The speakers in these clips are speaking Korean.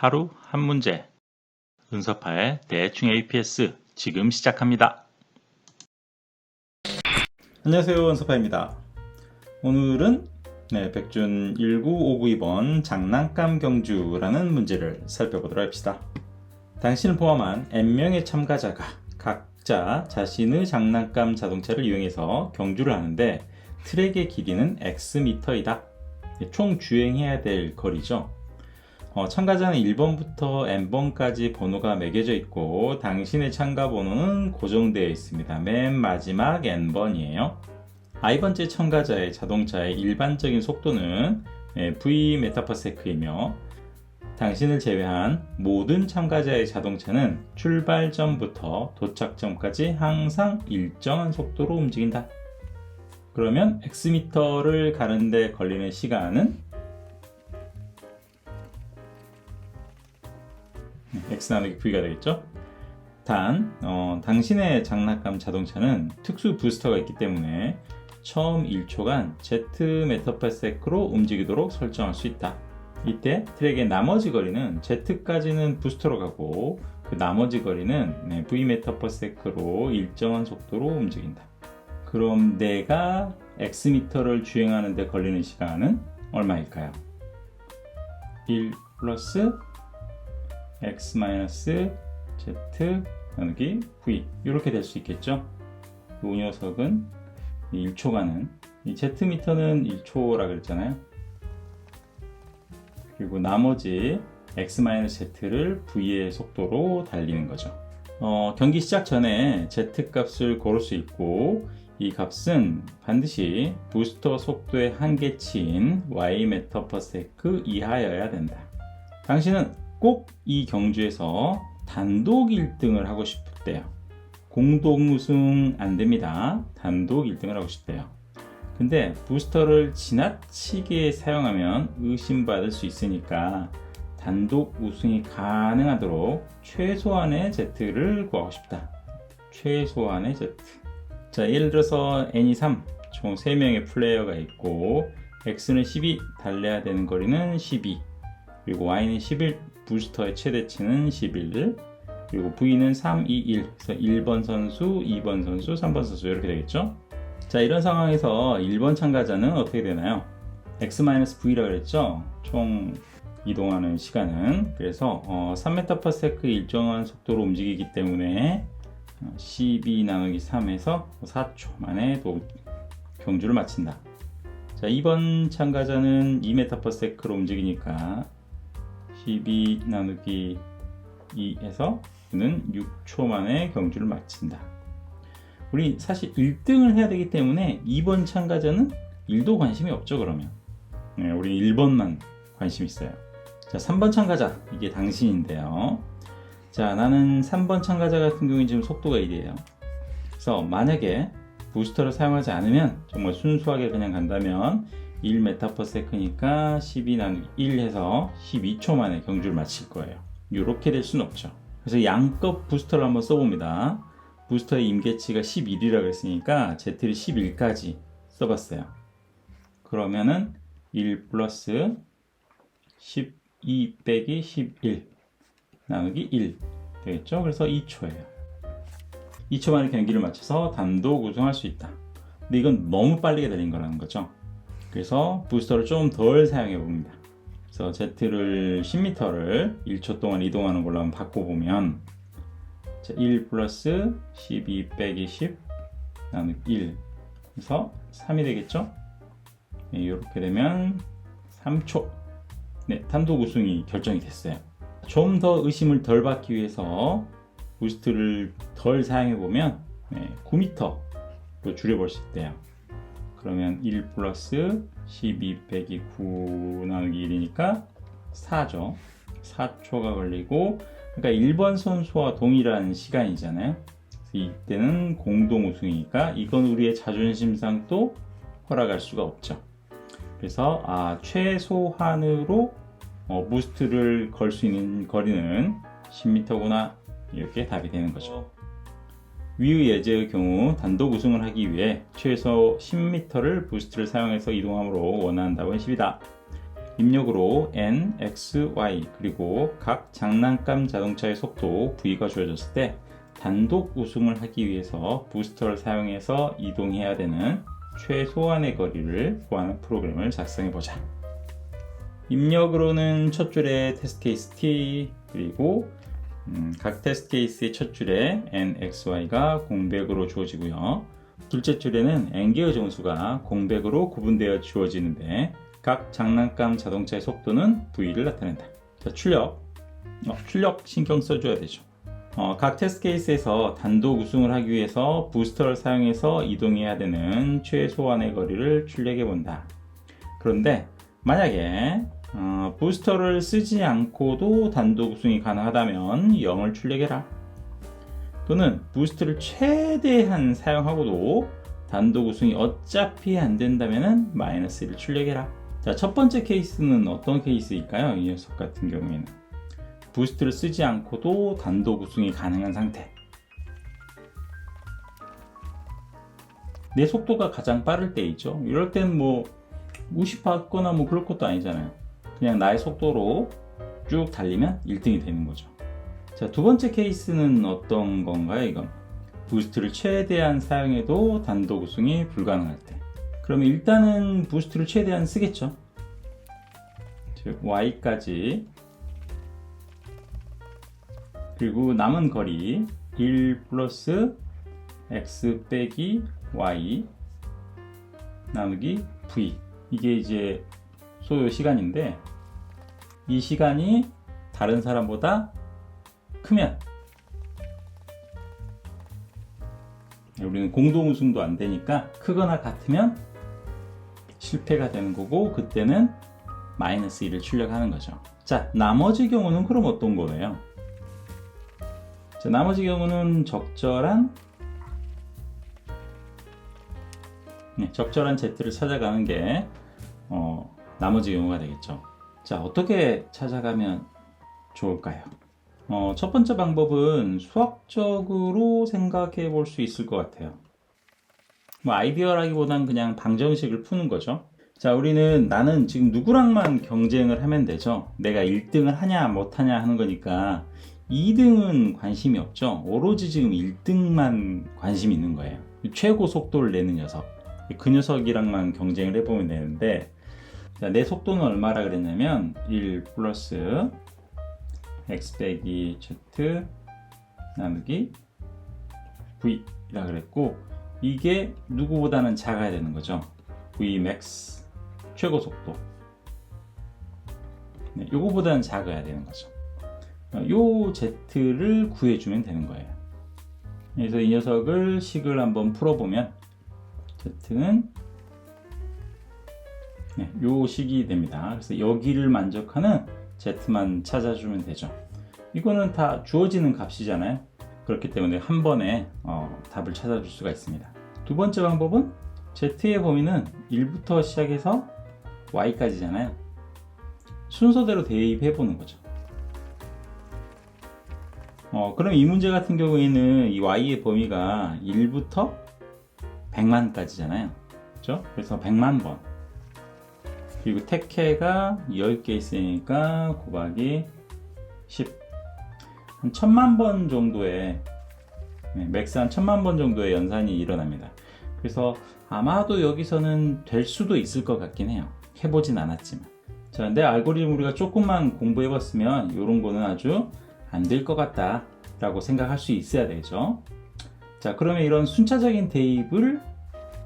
하루 한 문제. 은서파의 대충 APS 지금 시작합니다. 안녕하세요 은서파입니다. 오늘은 네, 백준 19592번 장난감 경주라는 문제를 살펴보도록 합시다. 당신을 포함한 N명의 참가자가 각자 자신의 장난감 자동차를 이용해서 경주를 하는데 트랙의 길이는 X미터이다. 총 주행해야 될 거리죠. 어, 참가자는 1번부터 N번까지 번호가 매겨져 있고 당신의 참가 번호는 고정되어 있습니다. 맨 마지막 N번이에요. I번째 참가자의 자동차의 일반적인 속도는 예, V 메타퍼세크이며 당신을 제외한 모든 참가자의 자동차는 출발점부터 도착점까지 항상 일정한 속도로 움직인다. 그러면 X미터를 가는데 걸리는 시간은 X 나누기 V가 되겠죠? 단, 어, 당신의 장난감 자동차는 특수 부스터가 있기 때문에 처음 1초간 Z 메터파세크로 움직이도록 설정할 수 있다. 이때 트랙의 나머지 거리는 Z까지는 부스터로 가고 그 나머지 거리는 네, V 메터퍼세크로 일정한 속도로 움직인다. 그럼 내가 X미터를 주행하는데 걸리는 시간은 얼마일까요? 1 플러스 x 마이너스 z 나누기 v 이렇게 될 수 있겠죠. 이 녀석은 1초간은 이 z 미터는 1초라 그랬잖아요. 그리고 나머지 x 마이너스 z를 v의 속도로 달리는 거죠. 어, 경기 시작 전에 z 값을 고를 수 있고 이 값은 반드시 부스터 속도의 한계치인 y 세크 이하여야 된다. 당신은 꼭 이 경주에서 단독 1등을 하고 싶대요. 공동 우승 안 됩니다. 단독 1등을 하고 싶대요. 근데 부스터를 지나치게 사용하면 의심받을 수 있으니까 단독 우승이 가능하도록 최소한의 Z를 구하고 싶다. 최소한의 Z. 자, 예를 들어서 N이 3, 총 3명의 플레이어가 있고 X는 12, 달려야 되는 거리는 12, 그리고 Y는 11, 부스터의 최대치는 11 그리고 V는 3, 2, 1 그래서 1번 선수, 2번 선수, 3번 선수 이렇게 되겠죠? 자 이런 상황에서 1번 참가자는 어떻게 되나요? x-v라 그랬죠? 총 이동하는 시간은. 그래서 어, 3m/s 일정한 속도로 움직이기 때문에 12 나누기 3에서 4초 만에 도, 경주를 마친다. 자 2번 참가자는 2m/s로 움직이니까 12 나누기 2에서 는 6초 만에 경주를 마친다. 우리 사실 1등을 해야 되기 때문에 2번 참가자는 1도 관심이 없죠 그러면. 네, 우리 1번만 관심 있어요. 자 3번 참가자. 이게 당신인데요. 자 나는 3번 참가자 같은 경우에 지금 속도가 1이에요. 그래서 만약에 부스터를 사용하지 않으면 정말 순수하게 그냥 간다면 1m/s니까 12 나누기 1 해서 12초 만에 경주를 마칠 거예요. 이렇게 될 수는 없죠. 그래서 양껏 부스터를 한번 써봅니다. 부스터의 임계치가 11이라고 했으니까 Z를 11까지 써봤어요. 그러면은 1 플러스 12 빼기 11 나누기 1 되겠죠? 그래서 2초예요. 2초 만에 경기를 마쳐서 단독 우승할 수 있다. 근데 이건 너무 빨리 달린 거라는 거죠. 그래서 부스터를 좀 덜 사용해 봅니다. 그래서 Z를 10m를 1초 동안 이동하는 걸로 한번 바꿔보면 1 플러스 12 빼기 10 나누기 1 그래서 3이 되겠죠? 네, 이렇게 되면 3초 네, 단독 우승이 결정이 됐어요. 좀 더 의심을 덜 받기 위해서 부스트를 덜 사용해 보면 네, 9m로 줄여볼 수 있대요. 그러면 1 플러스 12 빼기 9 나누기 1이니까 4죠. 4초가 걸리고 그러니까 1번 선수와 동일한 시간이잖아요. 이때는 공동 우승이니까 이건 우리의 자존심상 또 허락할 수가 없죠. 그래서 아, 최소한으로 어, 부스트를 걸 수 있는 거리는 10m구나 이렇게 답이 되는 거죠. 위의 예제의 경우 단독 우승을 하기 위해 최소 10m를 부스트를 사용해서 이동함으로 원한다고 했습니다. 입력으로 n, x, y 그리고 각 장난감 자동차의 속도 v가 주어졌을 때 단독 우승을 하기 위해서 부스터를 사용해서 이동해야 되는 최소한의 거리를 구하는 프로그램을 작성해 보자. 입력으로는 첫 줄에 테스트 케이스 t 그리고 음, 각 테스트 케이스의 첫 줄에 n, x, y가 공백으로 주어지고요. 둘째 줄에는 n 개의 정수가 공백으로 구분되어 주어지는데 각 장난감 자동차의 속도는 v를 나타낸다. 자, 출력. 어, 출력 신경 써줘야 되죠. 어, 각 테스트 케이스에서 단독 우승을 하기 위해서 부스터를 사용해서 이동해야 되는 최소한의 거리를 출력해 본다. 그런데 만약에 어, 부스터를 쓰지 않고도 단독 우승이 가능하다면 0을 출력해라. 또는 부스트를 최대한 사용하고도 단독 우승이 어차피 안 된다면 마이너스를 출력해라. 자, 첫 번째 케이스는 어떤 케이스일까요? 이 녀석 같은 경우에는 부스트를 쓰지 않고도 단독 우승이 가능한 상태. 내 속도가 가장 빠를 때이죠. 이럴 땐 뭐 무시받거나 뭐 그럴 것도 아니잖아요. 그냥 나의 속도로 쭉 달리면 1등이 되는 거죠. 자, 두 번째 케이스는 어떤 건가요, 이건? 부스트를 최대한 사용해도 단독 우승이 불가능할 때. 그러면 일단은 부스트를 최대한 쓰겠죠. 즉, y까지. 그리고 남은 거리 1 플러스 x 빼기 y 나누기 v. 이게 이제 소요 시간인데, 이 시간이 다른 사람보다 크면 우리는 공동 우승도 안 되니까 크거나 같으면 실패가 되는 거고 그때는 마이너스 1을 출력하는 거죠. 자, 나머지 경우는 그럼 어떤 거예요? 자, 나머지 경우는 적절한 네, 적절한 Z를 찾아가는 게 어, 나머지 경우가 되겠죠. 자, 어떻게 찾아가면 좋을까요? 어, 첫 번째 방법은 수학적으로 생각해 볼 수 있을 것 같아요. 뭐 아이디어라기보단 그냥 방정식을 푸는 거죠. 자, 우리는 나는 지금 누구랑만 경쟁을 하면 되죠. 내가 1등을 하냐 못하냐 하는 거니까 2등은 관심이 없죠. 오로지 지금 1등만 관심이 있는 거예요. 최고 속도를 내는 녀석. 그 녀석이랑만 경쟁을 해보면 되는데 자, 내 속도는 얼마라 그랬냐면 1 플러스 x 빼기 z 나누기 v라 그랬고 이게 누구보다는 작아야 되는 거죠. v max 최고 속도. 네, 요거보다는 작아야 되는 거죠. 어, 요 z를 구해주면 되는 거예요. 그래서 이 녀석을 식을 한번 풀어보면 z는 네, 요 식이 됩니다. 그래서 여기를 만족하는 z만 찾아주면 되죠. 이거는 다 주어지는 값이잖아요. 그렇기 때문에 한 번에 어, 답을 찾아줄 수가 있습니다. 두 번째 방법은 z의 범위는 1부터 시작해서 y까지잖아요. 순서대로 대입해 보는 거죠. 어, 그럼 이 문제 같은 경우에는 이 y의 범위가 1부터 100만까지잖아요. 그렇죠? 그래서 100만 번. 그리고 택해가 10개 있으니까 곱하기 10. 한 천만 번 정도의, 네, 맥스 한 천만 번 정도의 연산이 일어납니다. 그래서 아마도 여기서는 될 수도 있을 것 같긴 해요. 해보진 않았지만. 자, 내 알고리즘 우리가 조금만 공부해봤으면 이런 거는 아주 안 될 것 같다. 라고 생각할 수 있어야 되죠. 자, 그러면 이런 순차적인 대입을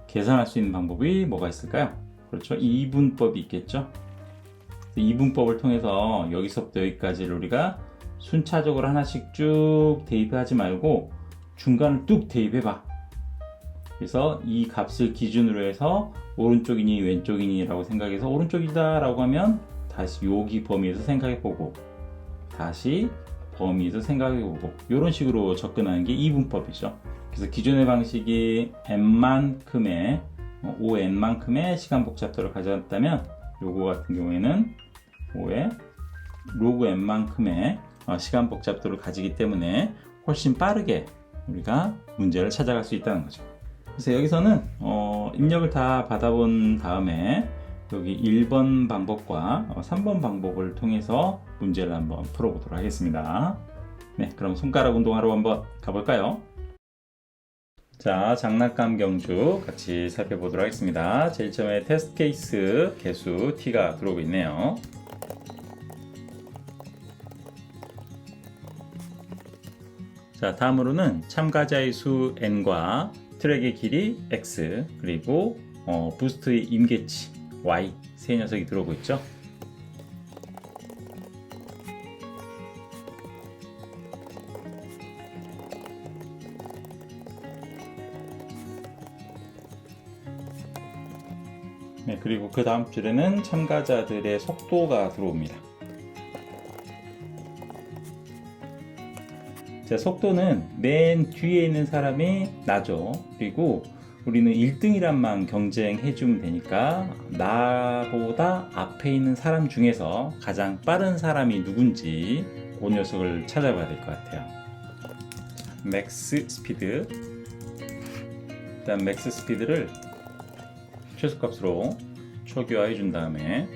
계산할 수 있는 방법이 뭐가 있을까요? 그렇죠. 이분법이 있겠죠. 이분법을 통해서 여기서부터 여기까지를 우리가 순차적으로 하나씩 쭉 대입하지 말고 중간을 뚝 대입해봐. 그래서 이 값을 기준으로 해서 오른쪽이니 왼쪽이니 라고 생각해서 오른쪽이다 라고 하면 다시 여기 범위에서 생각해보고 다시 범위에서 생각해보고 이런 식으로 접근하는 게 이분법이죠. 그래서 기존의 방식이 n만큼의 5n만큼의 시간 복잡도를 가져왔다면 요거 같은 경우에는 5의 로그 n만큼의 어, 시간 복잡도를 가지기 때문에 훨씬 빠르게 우리가 문제를 찾아갈 수 있다는 거죠. 그래서 여기서는 어, 입력을 다 받아본 다음에 여기 1번 방법과 3번 방법을 통해서 문제를 한번 풀어보도록 하겠습니다. 네, 그럼 손가락 운동하러 한번 가볼까요? 자, 장난감 경주 같이 살펴보도록 하겠습니다. 제일 처음에 테스트 케이스 개수 T가 들어오고 있네요. 자, 다음으로는 참가자의 수 N과 트랙의 길이 X, 그리고 어, 부스트의 임계치 Y 세 녀석이 들어오고 있죠. 그리고 그 다음 줄에는 참가자들의 속도가 들어옵니다. 자, 속도는 맨 뒤에 있는 사람이 나죠. 그리고 우리는 1등이란만 경쟁해주면 되니까 나보다 앞에 있는 사람 중에서 가장 빠른 사람이 누군지 그 녀석을 찾아봐야 될 것 같아요. 자, 맥스 스피드. 일단 맥스 스피드를 최소값으로 초기화해 준 다음에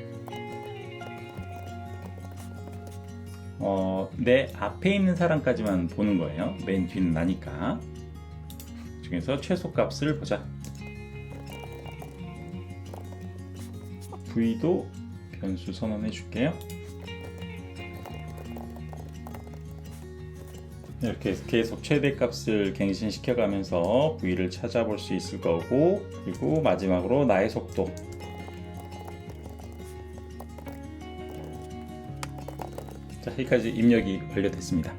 어, 내 앞에 있는 사람까지만 보는 거예요. 맨 뒤는 나니까. 중에서 최소값을 보자. V도 변수 선언해 줄게요. 이렇게 계속 최대값을 갱신시켜가면서 V를 찾아볼 수 있을 거고 그리고 마지막으로 나의 속도 여기까지 입력이 완료됐습니다.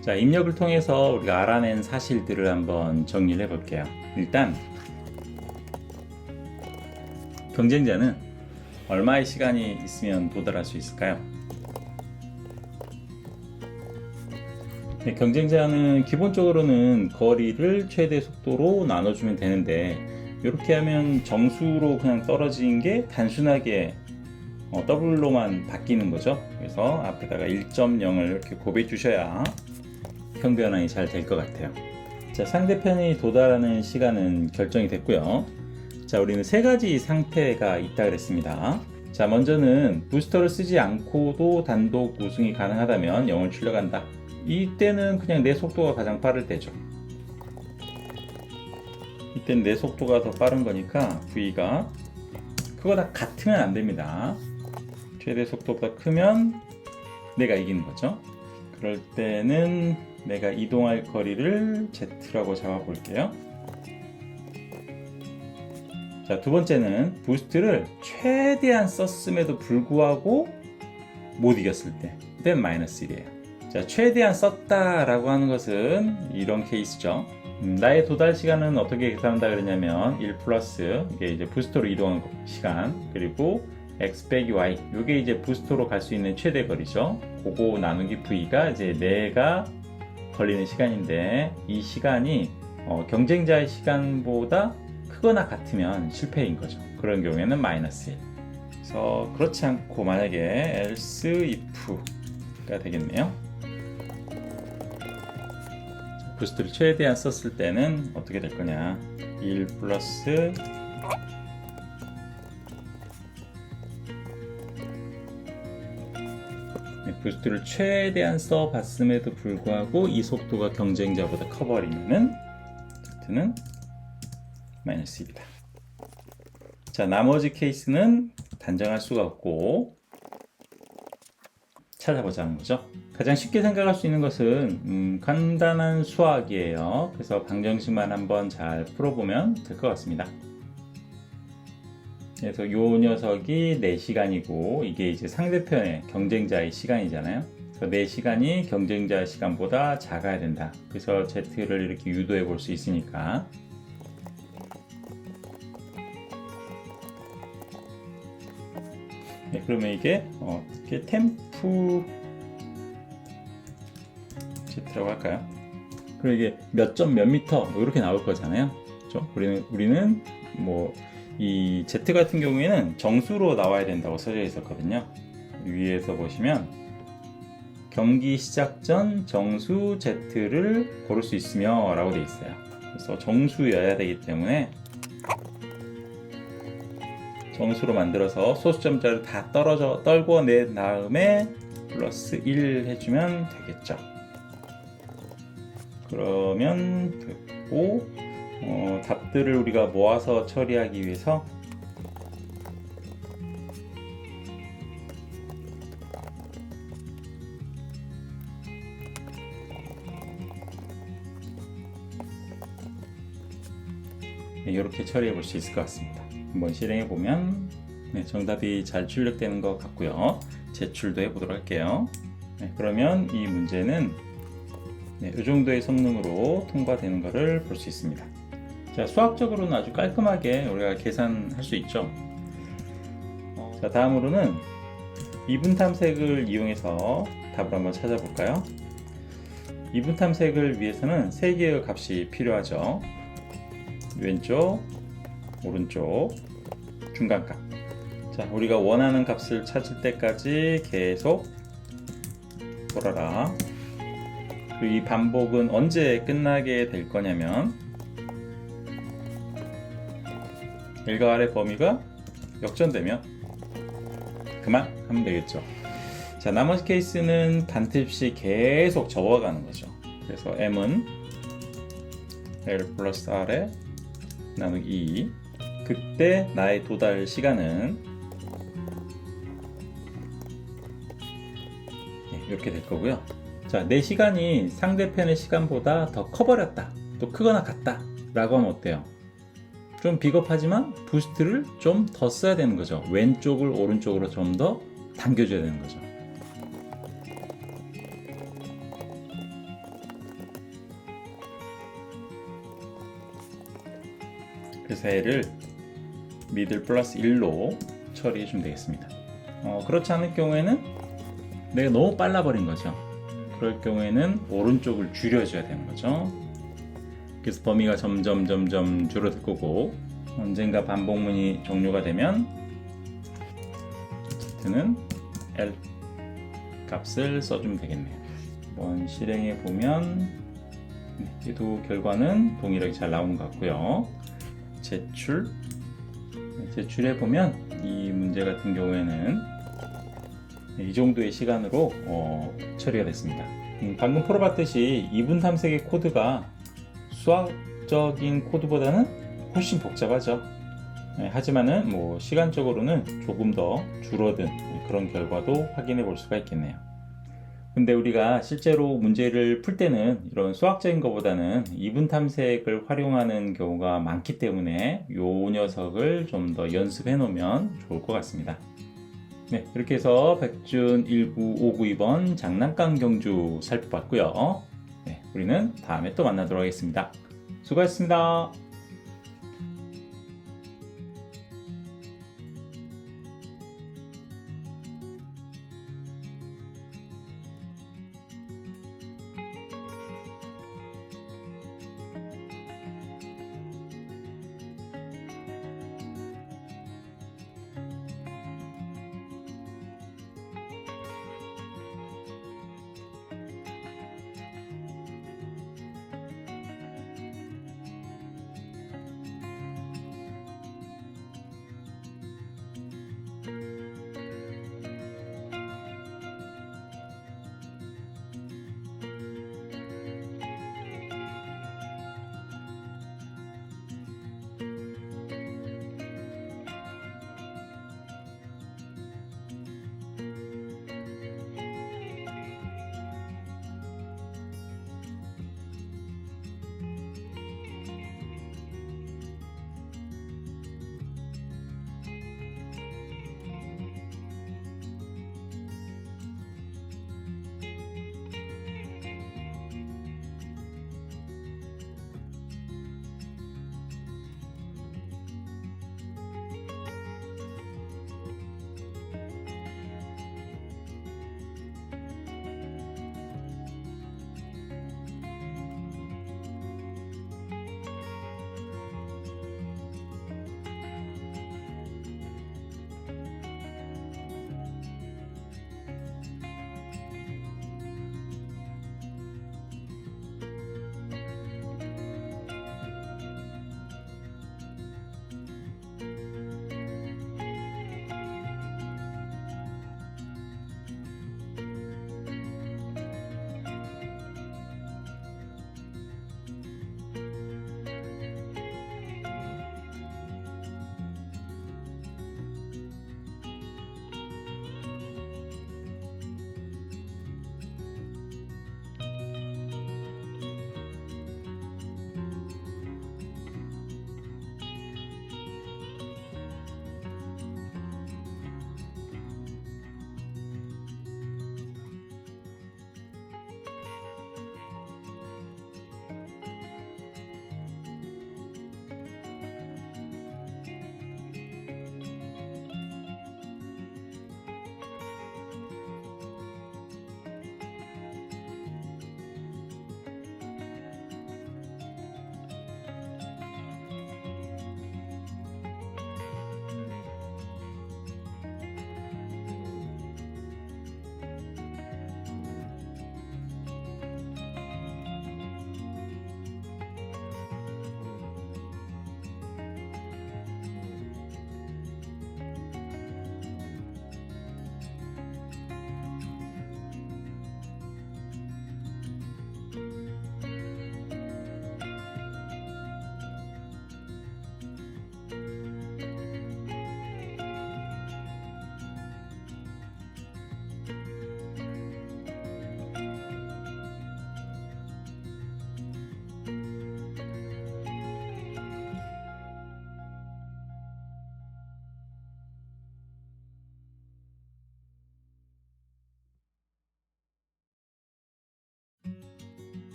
자, 입력을 통해서 우리가 알아낸 사실들을 한번 정리를 해볼게요. 일단, 경쟁자는 얼마의 시간이 있으면 도달할 수 있을까요? 네, 경쟁자는 기본적으로는 거리를 최대 속도로 나눠주면 되는데, 이렇게 하면 정수로 그냥 떨어지는 게 단순하게 어, 더블로만 바뀌는 거죠. 그래서 앞에다가 1.0을 이렇게 곱해 주셔야 평변환이 잘 될 것 같아요. 자, 상대편이 도달하는 시간은 결정이 됐고요. 자, 우리는 세 가지 상태가 있다 그랬습니다. 자, 먼저는 부스터를 쓰지 않고도 단독 우승이 가능하다면 영을 출력한다. 이때는 그냥 내 속도가 가장 빠를 때죠. 이때는 내 속도가 더 빠른 거니까 V가 그거 다 같으면 안 됩니다. 최대 속도보다 크면 내가 이기는 거죠. 그럴 때는 내가 이동할 거리를 Z라고 잡아 볼게요. 자, 두 번째는 부스트를 최대한 썼음에도 불구하고 못 이겼을 때. 그때는 마이너스 1이에요. 자, 최대한 썼다라고 하는 것은 이런 케이스죠. 음, 나의 도달 시간은 어떻게 계산한다 그러냐면 1 플러스 이게 이제 부스터로 이동하는 시간 그리고 x 빼기 y 이게 이제 부스터로 갈 수 있는 최대 거리죠. 그거 나누기 v가 이제 내가 걸리는 시간인데 이 시간이 어, 경쟁자의 시간보다 크거나 같으면 실패인 거죠. 그런 경우에는 마이너스 1. 그래서 그렇지 않고 만약에 else if가 되겠네요. 부스트를 최대한 썼을 때는 어떻게 될 거냐 1 플러스 부스트를 최대한 써봤음에도 불구하고 이 속도가 경쟁자보다 커버리면은 Z는 마이너스 1이다. 자 나머지 케이스는 단정할 수가 없고 찾아보자는 거죠. 가장 쉽게 생각할 수 있는 것은 음, 간단한 수학이에요. 그래서 방정식만 한번 잘 풀어보면 될 것 같습니다. 그래서 요 녀석이 내 시간이고 이게 이제 상대편의 경쟁자의 시간이잖아요. 그래서 내 시간이 경쟁자 시간보다 작아야 된다. 그래서 Z를 이렇게 유도해 볼 수 있으니까 네, 그러면 이게 어, 이렇게 템프 Z라고 할까요? 그리고 이게 몇 점 몇 미터 뭐 이렇게 나올 거잖아요. 그렇죠? 우리는 우리는 뭐 이 Z 같은 경우에는 정수로 나와야 된다고 써져 있었거든요. 위에서 보시면 경기 시작 전 정수 Z를 고를 수 있으며 라고 되어 있어요. 그래서 정수여야 되기 때문에 정수로 만들어서 소수점자를 다 떨어져 떨궈 낸 다음에 플러스 1 해주면 되겠죠. 그러면 됐고 어, 답들을 우리가 모아서 처리하기 위해서 네, 이렇게 처리해 볼 수 있을 것 같습니다. 한번 실행해 보면 네, 정답이 잘 출력되는 것 같고요. 제출도 해 보도록 할게요. 네, 그러면 이 문제는 네, 이 정도의 성능으로 통과되는 것을 볼 수 있습니다. 자, 수학적으로는 아주 깔끔하게 우리가 계산할 수 있죠. 자, 다음으로는 이분 탐색을 이용해서 답을 한번 찾아볼까요? 이분 탐색을 위해서는 세 개의 값이 필요하죠. 왼쪽, 오른쪽, 중간 값. 자, 우리가 원하는 값을 찾을 때까지 계속 돌아라. 이 반복은 언제 끝나게 될 거냐면 일과 아래 범위가 역전되면 그만 하면 되겠죠. 자, 나머지 케이스는 반틈씩 계속 접어가는 거죠. 그래서 m은 l 플러스 r에 나누기 2 그때 나의 도달 시간은 네, 이렇게 될 거고요. 자, 내 시간이 상대편의 시간보다 더 커버렸다. 또 크거나 같다. 라고 하면 어때요? 좀 비겁하지만 부스트를 좀 더 써야 되는 거죠. 왼쪽을 오른쪽으로 좀 더 당겨줘야 되는 거죠. 그래서 얘를 미들 플러스 1로 처리해 주면 되겠습니다. 어, 그렇지 않을 경우에는 내가 너무 빨라버린 거죠. 그럴 경우에는 오른쪽을 줄여줘야 되는 거죠. 그래서 범위가 점점 점점 줄어들 거고 언젠가 반복문이 종료가 되면 Z는 L 값을 써주면 되겠네요. 한번 실행해 보면 네, 얘도 결과는 동일하게 잘 나온 것 같고요. 제출 네, 제출해 보면 이 문제 같은 경우에는 네, 이 정도의 시간으로 어, 처리가 됐습니다. 음, 방금 풀어봤듯이 이분 탐색의 코드가 수학적인 코드보다는 훨씬 복잡하죠. 네, 하지만은 뭐 시간적으로는 조금 더 줄어든 그런 결과도 확인해 볼 수가 있겠네요. 근데 우리가 실제로 문제를 풀 때는 이런 수학적인 것보다는 이분 탐색을 활용하는 경우가 많기 때문에 요 녀석을 좀 더 연습해 놓으면 좋을 것 같습니다. 네, 이렇게 해서 백준 19592번 장난감 경주 살펴봤고요. 네, 우리는 다음에 또 만나도록 하겠습니다. 수고하셨습니다.